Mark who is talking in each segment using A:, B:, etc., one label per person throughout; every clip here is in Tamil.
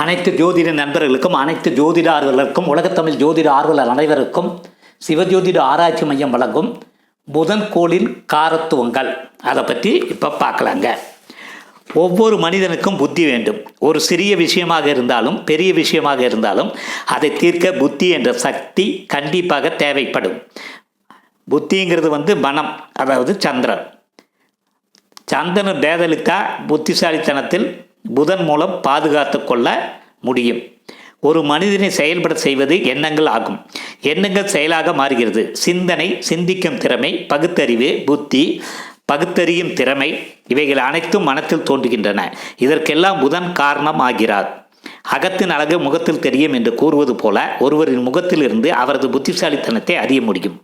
A: அனைத்து ஜோதிட நண்பர்களுக்கும் அனைத்து ஜோதிட ஆர்வலருக்கும் உலகத்தமிழ் ஜோதிட ஆர்வலர் அனைவருக்கும் சிவஜோதிட ஆராய்ச்சி மையம் வழங்கும் புதன் கோளின் காரத்துவங்கள். அதை பற்றி இப்போ பார்க்கலாங்க. ஒவ்வொரு மனிதனுக்கும் புத்தி வேண்டும். ஒரு சிறிய விஷயமாக இருந்தாலும் பெரிய விஷயமாக இருந்தாலும் அதை தீர்க்க புத்தி என்ற சக்தி கண்டிப்பாக தேவைப்படும். புத்திங்கிறது வந்து மனம் அதாவது சந்திரன். சந்திரன் பேதலித்தா புத்திசாலித்தனத்தில் புதன் மூலம் பாதுகாத்து கொள்ள முடியும். ஒரு மனிதனை செயல்பட செய்வது எண்ணங்கள் ஆகும். எண்ணங்கள் செயலாக மாறுகிறது. சிந்தனை சிந்திக்கும் திறமை பகுத்தறிவு புத்தி பகுத்தறியும் திறமை இவைகள் அனைத்தும் மனத்தில் தோன்றுகின்றன. இதற்கெல்லாம் புதன் காரணம் ஆகிறார். அகத்தின் அழகு முகத்தில் தெரியும் என்று கூறுவது போல ஒருவரின் முகத்தில் இருந்து அவரது புத்திசாலித்தனத்தை அறிய முடியும்.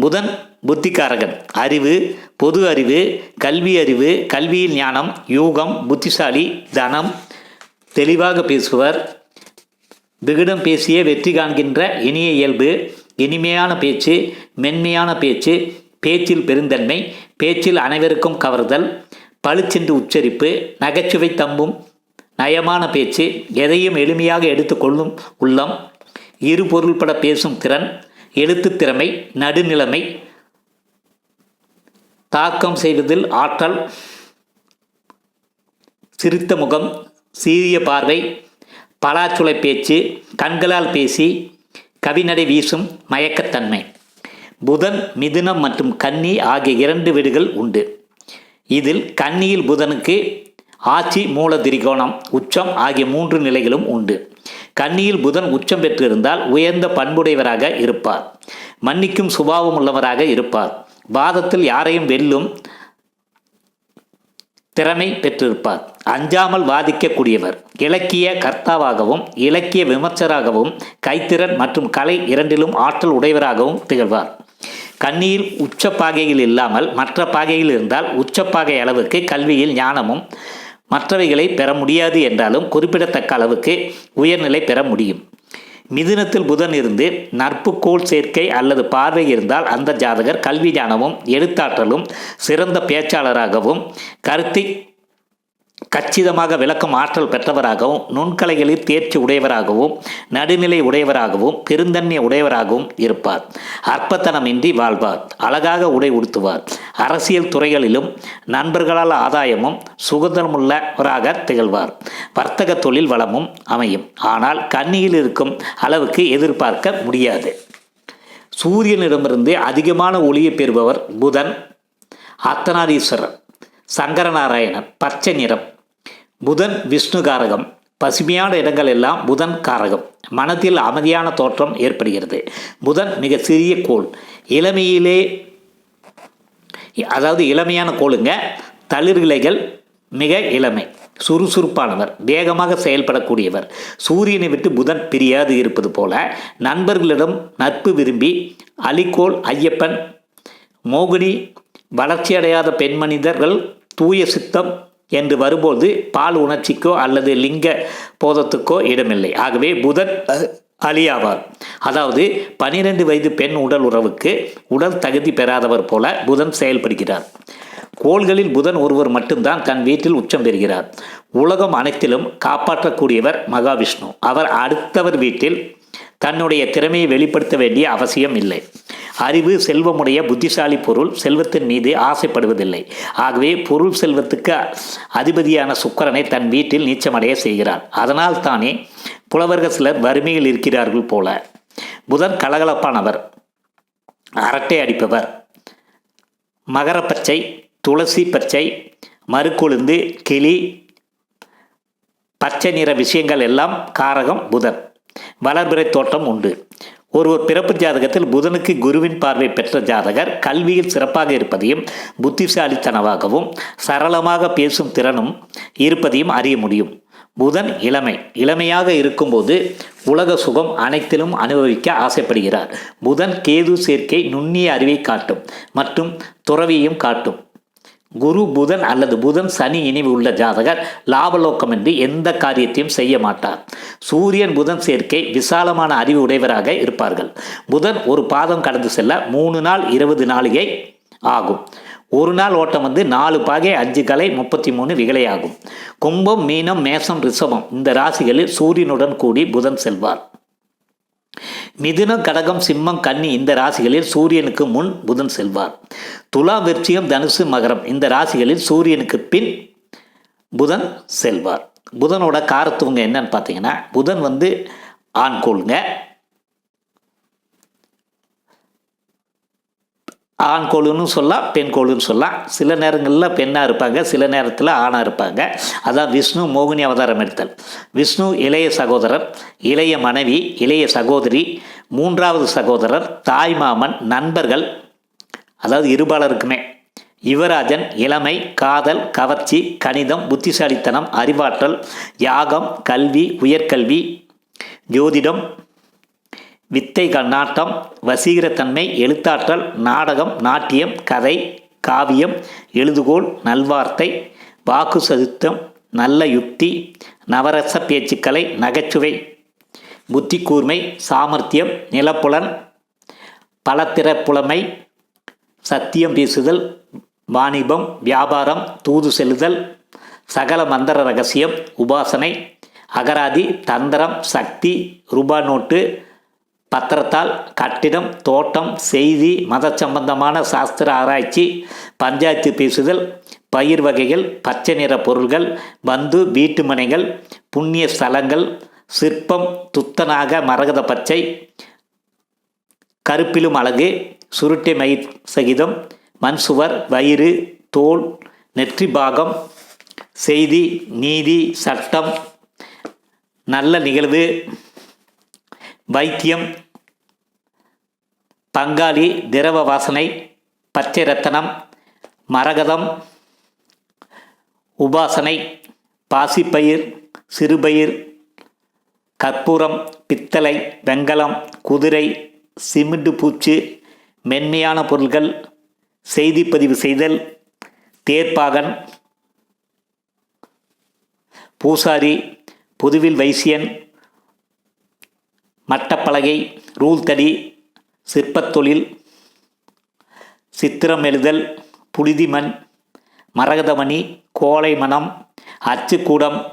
A: புதன் புத்திகாரகன். அறிவு பொது அறிவு கல்வி அறிவு கல்வியில் ஞானம் யூகம் புத்திசாலி தனம் தெளிவாக பேசுவர். விகிடம் பேசிய வெற்றி காண்கின்ற இனிய இயல்பு இனிமையான பேச்சு மென்மையான பேச்சு பேச்சில் பெருந்தன்மை பேச்சில் அனைவருக்கும் கவர்தல் பளிச்சென்று உச்சரிப்பு நகைச்சுவை தம்பும் நயமான பேச்சு எதையும் எளிமையாக எடுத்துக்கொள்ளும் உள்ளம் இரு பொருள்பட பேசும் திறன் எழுத்துத் திறமை நடுநிலைமை தாக்கம் செய்வதில் ஆற்றல் சிரித்த முகம் சீரிய பார்வை பலாச்சுளை பேச்சு கண்களால் பேசி கவிநடை வீசும் மயக்கத்தன்மை. புதன் மிதுனம் மற்றும் கன்னி ஆகிய இரண்டு வீடுகள் உண்டு. இதில் கன்னியில் புதனுக்கு ஆட்சி மூல திரிகோணம் உச்சம் ஆகிய மூன்று நிலைகளும் உண்டு. கன்னியில் புதன் உச்சம் பெற்றிருந்தால் உயர்ந்த பண்புடையவராக இருப்பார். மன்னிக்கும் சுபாவம் உள்ளவராக இருப்பார். வாதத்தில் யாரையும் வெல்லும் திறமை பெற்றிருப்பார். அஞ்சாமல் வாதிக்கக்கூடியவர். இலக்கிய கர்த்தாவாகவும் இலக்கிய விமர்சராகவும் கைத்திறன் மற்றும் கலை இரண்டிலும் ஆற்றல் உடையவராகவும் திகழ்வார். கண்ணியில் உச்ச பாகையில் இல்லாமல் மற்ற பாகையில் இருந்தால் உச்சப்பாகை அளவுக்கு கல்வியில் ஞானமும் மற்றவைகளை பெற முடியாது என்றாலும் குறிப்பிடத்தக்க அளவுக்கு உயர்நிலை பெற முடியும். மிதுனத்தில் புதன் இருந்து நட்புக்கோள் சேர்க்கை அல்லது பார்வை இருந்தால் அந்த ஜாதகர் கல்வி ஞானமும் எழுத்தாற்றலும் சிறந்த பேச்சாளராகவும் கருத்தை கச்சிதமாக விளக்கும் ஆற்றல் பெற்றவராகவும் நுண்கலைகளில் தேர்ச்சி உடையவராகவும் நடுநிலை உடையவராகவும் பெருந்தன்மை உடையவராகவும் இருப்பார். அற்பத்தனமின்றி வாழ்வார். அழகாக உடை உடுத்துவார். அரசியல் துறைகளிலும் நண்பர்களால் ஆதாயமும் சுதந்திரமுள்ளவராக திகழ்வார். வர்த்தக தொழில் வளமும் அமையும். ஆனால் கண்ணியில் இருக்கும் அளவுக்கு எதிர்பார்க்க முடியாது. சூரியனிடமிருந்து அதிகமான ஒளியை பெறுபவர் புதன் அத்தனாதீஸ்வரர் சங்கரநாராயணன் பச்சை நிறம் புதன் விஷ்ணு காரகம். பசுமையான இடங்கள் எல்லாம் புதன் காரகம். மனத்தில் அமைதியான தோற்றம் ஏற்படுகிறது. புதன் மிக சிறிய கோள். இளமையிலே அதாவது இளமையான கோளுங்க. தளிர்கிளைகள் மிக இளமை. சுறுசுறுப்பானவர் வேகமாக செயல்படக்கூடியவர். சூரியனை விட்டு புதன் பிரியாது இருப்பது போல நண்பர்களிடம் நட்பு விரும்பி அலிகோல் ஐயப்பன் மோகினி வளர்ச்சியடையாத பெண்மனிதர்கள் தூய சித்தம் என்று வரும்போது பால் உணர்ச்சிக்கோ அல்லது லிங்க போதத்துக்கோ இடமில்லை. ஆகவே புதன் அழியாவார். அதாவது பனிரெண்டு வயது பெண் உடல் உறவுக்கு உடல் தகுதி பெறாதவர் போல புதன் செயல்படுகிறார். கோள்களில் புதன் ஒருவர் மட்டும்தான் தன் வீட்டில் உச்சம் பெறுகிறார். உலகம் அனைத்திலும் காப்பாற்றக்கூடியவர் மகாவிஷ்ணு. அவர் அடுத்தவர் வீட்டில் தன்னுடைய திறமையை வெளிப்படுத்த வேண்டிய அவசியம் இல்லை. அறிவு செல்வமுடைய புத்திசாலி பொருள் செல்வத்தின் மீது ஆசைப்படுவதில்லை. ஆகவே பொருள் செல்வத்துக்கு அதிபதியான சுக்கரனை தன் வீட்டில் நீச்சமடைய செய்கிறார். அதனால் தானே புலவர்கள் சிலர் வறுமையில் இருக்கிறார்கள் போல. புதன் கலகலப்பானவர் அரட்டை அடிப்பவர் மகர பச்சை துளசி பச்சை மறுக்கொழுந்து கிளி பச்சை நிற விஷயங்கள் எல்லாம் காரகம் புதன். வளர்பிறை தோட்டம் உண்டு. ஒருவர் பிறப்பு ஜாதகத்தில் புதனுக்கு குருவின் பார்வை பெற்ற ஜாதகர் கல்வியில் சிறப்பாக இருப்பதையும் புத்திசாலித்தனமாகவும் சரளமாக பேசும் திறனும் இருப்பதையும் அறிய முடியும். புதன் இளமை. இளமையாக இருக்கும்போது உலக சுகம் அனைத்திலும் அனுபவிக்க ஆசைப்படுகிறார். புதன் கேது சேர்க்கை நுண்ணிய அறிவை காட்டும் மற்றும் துறவியும் காட்டும். குரு புதன் அல்லது புதன் சனி இனிவு உள்ள ஜாதகர் லாபலோக்கமின்றி எந்த காரியத்தையும் செய்ய மாட்டார். சூரியன் புதன் சேர்க்கை விசாலமான அறிவு உடையவராக இருப்பார்கள். புதன் ஒரு பாதம் கடந்து செல்ல மூணு நாள் இருபது நாளிகை ஆகும். ஒரு நாள் ஓட்டம் வந்து நாலு பாகை அஞ்சு கலை முப்பத்தி மூணு விகலையாகும். கும்பம் மீனம் மேசம் ரிஷபம் இந்த ராசிகளில் சூரியனுடன் கூடி புதன் செல்வார். மிதுனம் கடகம் சிம்மம் கன்னி இந்த ராசிகளில் சூரியனுக்கு முன் புதன் செல்வார். துலா விருச்சிகம் தனுசு மகரம் இந்த ராசிகளில் சூரியனுக்கு பின் புதன் செல்வார். புதனோட காரத்துவங்க என்னன்னு பார்த்தீங்கன்னா புதன் வந்து ஆண்கோளுங்க. ஆண் கோழுன்னு சொல்லலாம் பெண் கோழுன்னு சொல்லலாம் சில நேரங்களில் பெண்ணாக இருப்பாங்க சில நேரத்தில் ஆணாக இருப்பாங்க. அதான் விஷ்ணு மோகினி அவதாரம் எடுத்தல். விஷ்ணு இளைய சகோதரர் இளைய மனைவி இளைய சகோதரி மூன்றாவது சகோதரர் தாய்மாமன் நண்பர்கள் அதாவது இருபாலருக்குமே. யுவராஜன் இளமை காதல் கவர்ச்சி கணிதம் புத்திசாலித்தனம் அறிவாற்றல் யாகம் கல்வி உயர்கல்வி ஜோதிடம் வித்தை கண்ணாட்டம் வசீகரத்தன்மை எழுத்தாற்றல் நாடகம் நாட்டியம் கதை காவியம் எழுதுகோள் நல்வார்த்தை வாக்கு சதுத்தம் நல்ல யுக்தி நவரச பேச்சுக்கலை நகைச்சுவை புத்தி கூர்மை சாமர்த்தியம் நிலப்புலன் பலத்திறப்புலமை சத்தியம் பேசுதல் வாணிபம் வியாபாரம் தூது செல்லுதல் சகல மந்திர ரகசியம் உபாசனை அகராதி தந்திரம் சக்தி ரூபா நோட்டு பத்திரத்தால் கட்டிடம் தோட்டம் செய்தி மத சம்பந்தமான சாஸ்திர ஆராய்ச்சி பஞ்சாயத்து பேசுதல் பயிர் வகைகள் பச்சை நிற பொருள்கள் பந்து வீட்டுமனைகள் புண்ணிய ஸ்தலங்கள் சிற்பம் துத்தனாக மரகத பச்சை கருப்பிலும் அழகு சுருட்டை மை சகிதம் மண் சுவர் வயிறு தோல் நெற்றி பாகம் செய்தி நீதி சட்டம் நல்ல நிகழ்வு வைத்தியம் பங்காளி திரவ வாசனை பச்சை ரத்தனம் மரகதம் உபாசனை பாசிப்பயிர் சிறுபயிர் கற்பூரம் பித்தளை வெங்கலம் குதிரை சிமெண்ட் பூச்சு மென்மையான பொருள்கள் செய்திப்பதிவு செய்தல் தேர்ப்பாகன் பூசாரி புதுவில் வைசியன் மட்டப்பலகை ரூல்தடி சிற்பத்தொழில் சித்திரம் எழுதல் புழுதிமண் மரகதமணி கோலை மணம் அச்சுக்கூடம்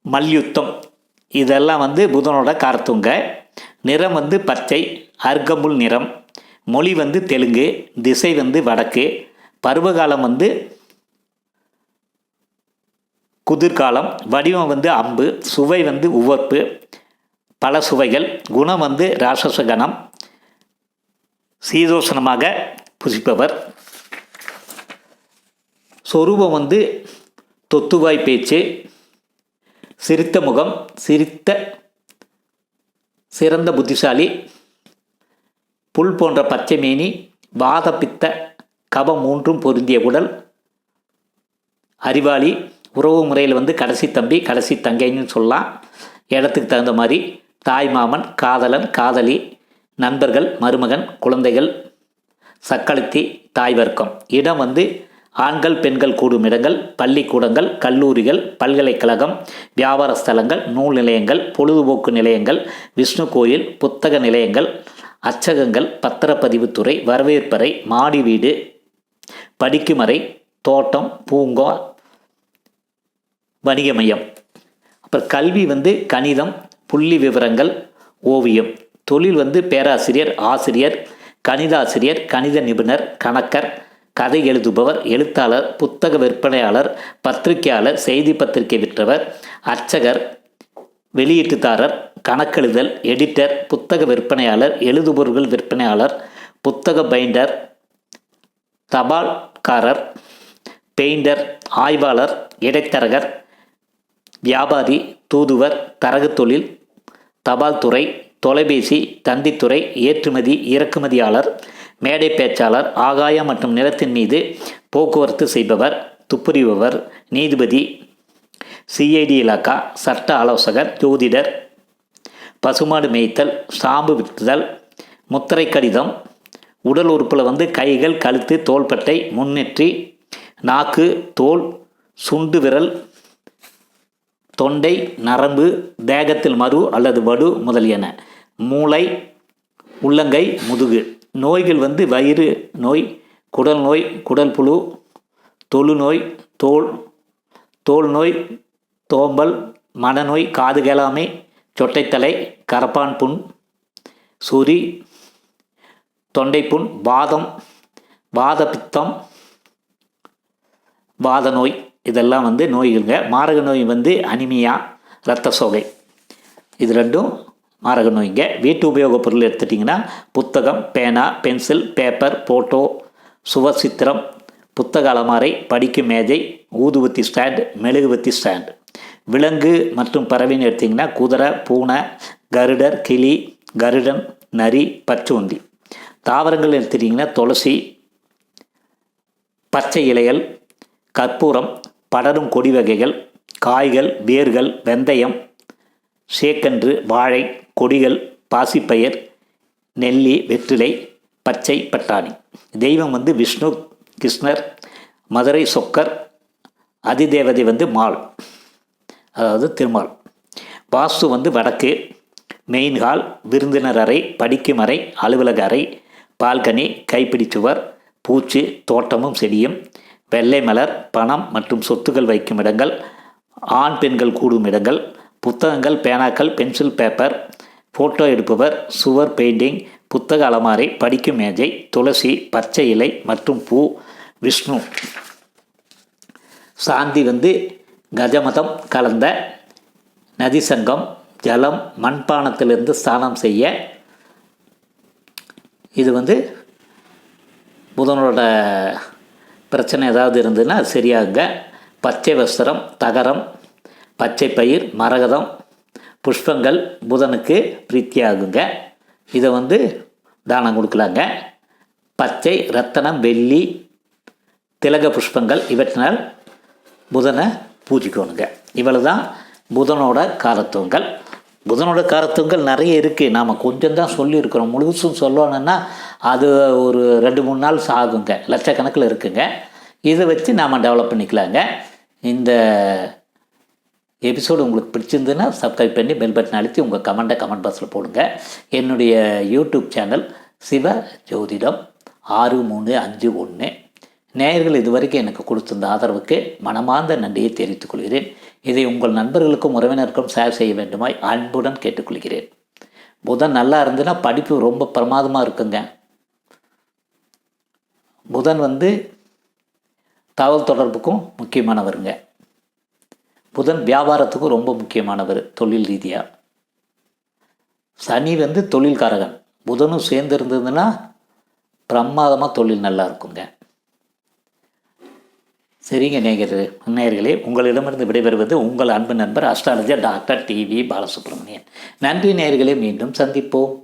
A: மல்யுத்தம். இதெல்லாம் வந்து புதனோட கார்த்துங்க. நிறம் வந்து பச்சை அர்க்கம்புல் நிறம். மொழி வந்து தெலுங்கு திசை வந்து வடக்கு. பருவகாலம் வந்து குதிர்காலம் வடிவம் வந்து அம்பு சுவை வந்து உவர்ப்பு பல சுவைகள் குணம் வந்து ராட்சச கணம் சீதோஷணமாக புசிப்பவர். சொரூபம் வந்து தொத்துவாய் பேச்சு சிரித்த முகம் சிரித்த சிறந்த புத்திசாலி புல் போன்ற பச்சை மேனி வாத பித்த கபம் மூன்றும் பொருந்திய உடல் அறிவாளி உறவு முறையில் வந்து கடைசி தம்பி கடைசி தங்கைன்னு சொல்லலாம். இடத்துக்கு தகுந்த மாதிரி தாய் மாமன் காதலன் காதலி நண்பர்கள் மருமகன் குழந்தைகள் சக்களத்தி தாய் வர்க்கம். இடம் வந்து ஆண்கள் பெண்கள் கூடும் இடங்கள் பள்ளிக்கூடங்கள் கல்லூரிகள் பல்கலைக்கழகம் வியாபார ஸ்தலங்கள் நூல் நிலையங்கள் பொழுதுபோக்கு நிலையங்கள் விஷ்ணு கோயில் புத்தக நிலையங்கள் அச்சகங்கள் பத்திரப்பதிவுத்துறை வரவேற்பறை மாடி வீடு படிக்குமறை தோட்டம் பூங்கா வணிக மையம். அப்புறம் கல்வி வந்து கணிதம் புள்ளி விவரங்கள் ஓவியம். தொழில் வந்து பேராசிரியர் ஆசிரியர் கணிதாசிரியர் கணித நிபுணர் கணக்கர் கதை எழுதுபவர் எழுத்தாளர் புத்தக விற்பனையாளர் பத்திரிகையாளர் செய்தி பத்திரிகை விற்றவர் அர்ச்சகர் வெளியீட்டுதாரர் கணக்கெழுதல் எடிட்டர் புத்தக விற்பனையாளர் எழுதுபொருள்கள் விற்பனையாளர் புத்தக பைண்டர் தபால்காரர் பெயிண்டர் ஆய்வாளர் இடைத்தரகர் வியாபாரி தூதுவர் தரகு தொழில் தபால் துறை தொலைபேசி தந்தித்துறை ஏற்றுமதி இறக்குமதியாளர் மேடை பேச்சாளர் ஆகாயம் மற்றும் நிலத்தின் மீது போக்குவரத்து செய்பவர் துப்புரிபவர் நீதிபதி சிஐடி இலாக்கா சட்ட ஆலோசகர் ஜோதிடர் பசுமாடு மேய்த்தல் சாம்பு விற்றுதல் முத்திரை கடிதம் உடல் உறுப்பில் வந்து கைகள் கழுத்து தோள்பட்டை முன்னெற்றி நாக்கு தோல் சுண்டு விரல் தொண்டை நரம்பு தேகத்தில் மறு அல்லது வடு முதலியன. மூளை உள்ளங்கை முதுகு. நோய்கள் வந்து வயிறு நோய் குடல் நோய் குடல் புழு தொழுநோய் தோல் தோல் நோய் தோம்பல் மனநோய் காது கேளாமை சொட்டைத்தலை கரப்பான் புண் சுரி தொண்டைப்புண் வாதம் வாத பித்தம் வாத நோய். இதெல்லாம் வந்து நோய்களுங்க. மாரக நோய் வந்து அனிமியா இரத்த சோகை. இது ரெண்டும் மாரக நோய்ங்க. வீட்டு உபயோகப் பொருள் எடுத்துட்டிங்கன்னா புத்தகம் பேனா பென்சில் பேப்பர் போட்டோ சுவசித்திரம் புத்தக அலமாரை படிக்கும் மேஜை ஊதுபத்தி ஸ்டாண்ட் மெழுகுபத்தி ஸ்டாண்ட். விலங்கு மற்றும் பறவைன்னு எடுத்திங்கன்னா குதிரை பூனை கருடர் கிளி கருடன் நரி பச்சுந்தி. தாவரங்கள் எடுத்துட்டிங்கன்னா துளசி பச்சை இலைகள் கற்பூரம் படரும் கொடி வகைகள் காய்கள் வேர்கள் வெந்தயம் சேக்கன்று வாழை கொடிகள் பாசிப்பயிர் நெல்லி வெற்றிலை பச்சை பட்டாணி. தெய்வம் வந்து விஷ்ணு கிருஷ்ணர் மதுரை சொக்கர் அதிதேவதை வந்து மால் அதாவது திருமால். வாஸ்து வந்து வடக்கு மெயின் ஹால் விருந்தினர் அறை படிக்கும் அறை அலுவலக அறை பால்கனி கைப்பிடி சுவர் பூச்சி தோட்டமும் செடியும் வெள்ளை மலர் பணம் மற்றும் சொத்துக்கள் வைக்கும் இடங்கள் ஆண் பெண்கள் கூடும் இடங்கள் புத்தகங்கள் பேனாக்கள் பென்சில் பேப்பர் ஃபோட்டோ எடுப்பவர் சுவர் பெயிண்டிங் புத்தக அலமாரி படிக்கும் மேஜை துளசி பச்சை இலை மற்றும் பூ விஷ்ணு. சாந்தி வந்து கஜமதம் கலந்த நதி சங்கம் ஜலம் மண்பானத்திலிருந்து ஸ்நானம் செய்ய. இது வந்து புதனோட பிரச்சனை ஏதாவது இருந்ததுன்னா அது சரியாகுங்க. பச்சை வஸ்திரம் தகரம் பச்சை பயிர் மரகதம் புஷ்பங்கள் புதனுக்கு பிரீத்தியாகுங்க. இதை வந்து தானம் கொடுக்கலாங்க. பச்சை ரத்தனம் வெள்ளி திலக புஷ்பங்கள் இவற்றினால் புதனை பூஜிக்கணுங்க. இவ்வளவு தான் புதனோட காலத்துவங்கள். புதனோட காரத்துவங்கள் நிறைய இருக்குது நாம் கொஞ்சம் தான் சொல்லியிருக்கிறோம். முழுசும் சொல்லணும்னா அது ஒரு ரெண்டு மூணு நாள் ஆகுங்க. லட்சக்கணக்கில் இருக்குங்க. இதை வச்சு நாம் டெவலப் பண்ணிக்கலாங்க. இந்த எபிசோடு உங்களுக்கு பிடிச்சிருந்துன்னா சப்ஸ்கிரைப் பண்ணி பெல் பட்டன் அழுத்தி உங்கள் கமெண்ட்டை கமெண்ட் பாக்ஸில் போடுங்க. என்னுடைய யூடியூப் சேனல் சிவ ஜோதிடம் ஆறு மூணு அஞ்சு ஒன்று. நேயர்கள் இதுவரைக்கும் எனக்கு கொடுத்திருந்த ஆதரவுக்கு மனமார்ந்த நன்றியை தெரிவித்துக் கொள்கிறேன். இதை உங்கள் நண்பர்களுக்கும் உறவினருக்கும் ஷேர் செய்ய வேண்டுமாய் அன்புடன் கேட்டுக்கொள்கிறேன். புதன் நல்லா இருந்துன்னா படிப்பு ரொம்ப பிரமாதமாக இருக்குங்க. புதன் வந்து தகவல் தொடர்புக்கும் முக்கியமானவருங்க. புதன் வியாபாரத்துக்கும் ரொம்ப முக்கியமானவர் தொழில் ரீதியாக சனி வந்து தொழில்காரகன். புதனும் சேர்ந்து இருந்ததுன்னா பிரமாதமாக தொழில் நல்லா இருக்குங்க. சரிங்க நேயர் நேயர்களே உங்களிடமிருந்து விடைபெறுவது உங்கள் அன்பு நண்பர் அஸ்ட்ராலஜர் டாக்டர் டிவி பாலசுப்ரமணியன். நன்றி நேயர்களே மீண்டும் சந்திப்போம்.